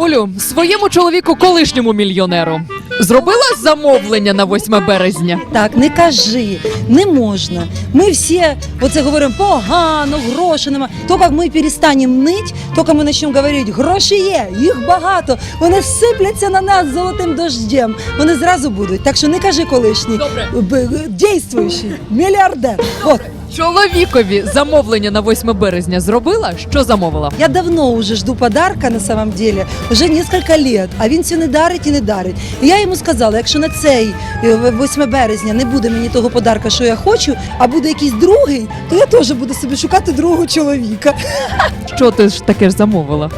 Олю, своєму чоловіку, колишньому мільйонеру, зробила замовлення на 8 березня. Так, не кажи, не можна. Ми всі оце говоримо погано, грошей нема. То як ми перестанемо нить, тільки ми почнемо говорити, гроші є, їх багато, вони сипляться на нас золотим дождем. Вони зразу будуть. Так що не кажи колишній. Добре. Дійствуючий, мільярдер. От. Чоловікові замовлення на 8 березня зробила? Що замовила? Я давно уже жду подарка на самом деле, уже несколько лет, а він все не дарить і не дарить. І я йому сказала, якщо на цей е, 8 березня не буде мені того подарка, що я хочу, а буде якийсь другий, то я теж буду собі шукати другого чоловіка. Що ти ж таке ж замовила?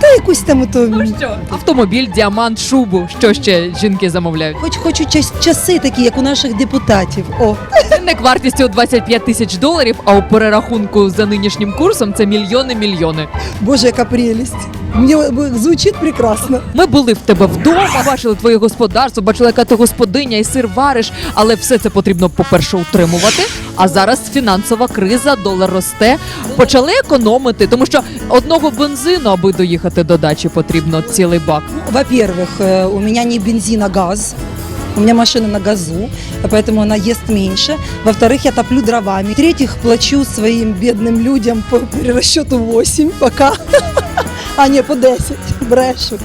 Та якусь там то. що? Автомобіль, діамант, шубу. Що ще жінки замовляють? Хоч хочу час- часи такі, як у наших депутатів. О, Цінник вартістю у 25 тисяч доларів, а у перерахунку за нинішнім курсом це мільйони мільйони. Боже, яка прелість. Мені е, звучить прекрасно. Ми були в тебе вдома, бачили твоє господарство, бачили, яка ти господиня і сир вариш, але все це потрібно, по-перше, утримувати. А зараз фінансова криза, долар росте. Почали економити, тому що одного бензину, аби доїхати до дачі, потрібно цілий бак. Во-первых, э, у меня не бензин, а газ. У меня машина на газу, поэтому она ест меньше. Во-вторых, я топлю дровами. В-третьих, плачу своим бедным людям по перерасчету 8 пока. А, не, по 10, Брешу.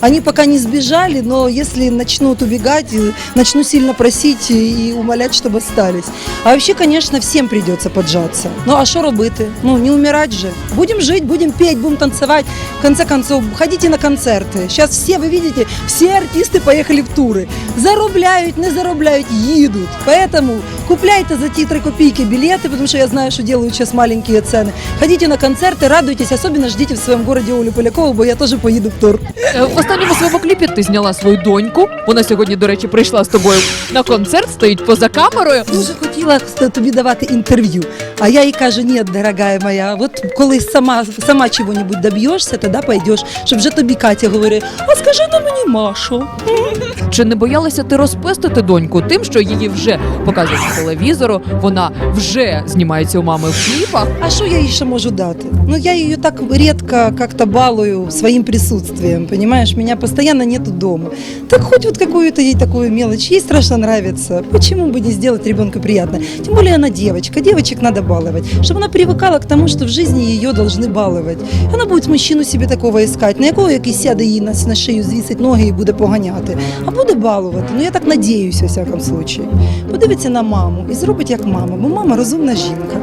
Они пока не сбежали, но если начнут убегать, э, начну сильно просить и умолять, чтобы остались. А вообще, конечно, всем придется поджаться. Ну, а что робити? Ну, не умирать же. Будем жить, будем петь, будем танцевать. В конце концов, ходите на концерты. Сейчас все, вы видите, все артисты поехали в туры. Заробляют, не заробляют, едут. Поэтому купляйте за ті 3 копейки билеты, потому что я знаю, что делают сейчас маленькие цены. Ходите на концерты, радуйтесь, особенно ждите в своем городе Олю Полякову, бо я тоже поеду в. Е, В останньому своєму кліпі ти зняла свою доньку. Вона сьогодні, до речі, прийшла з тобою на концерт, стоїть поза камерою. Дуже хотіла тобі давати інтерв'ю, а я їй кажу, ні, дорогая моя, от коли сама, сама чого-небудь доб'єшся, тоді пойдеш, щоб вже тобі Катя говорить, а скажи на мені Машу. Чи не боялася ти розпестити доньку тим, що її вже показують по телевізору? Вона вже знімається у мами в кліпах. А що я їй ще можу дати? Ну, я її так редко как-то балую своим присутствием, понимаешь? Меня постоянно нету дома. Так хоть вот какую-то ей такую мелочь, ей страшно нравится. Почему бы не сделать ребенку приятно? Тем более она девочка, девочек надо баловать, чтобы она привыкала к тому, что в жизни ее должны баловать. Она будет мужчину себе такого искать, на якого який сяде їй на, на шию, звісить ноги і буде поганяти, а буде балувати. Ну я так надіюся, у всякому случаї. Подивиться на маму і зробить як мама, бо мама розумна жінка.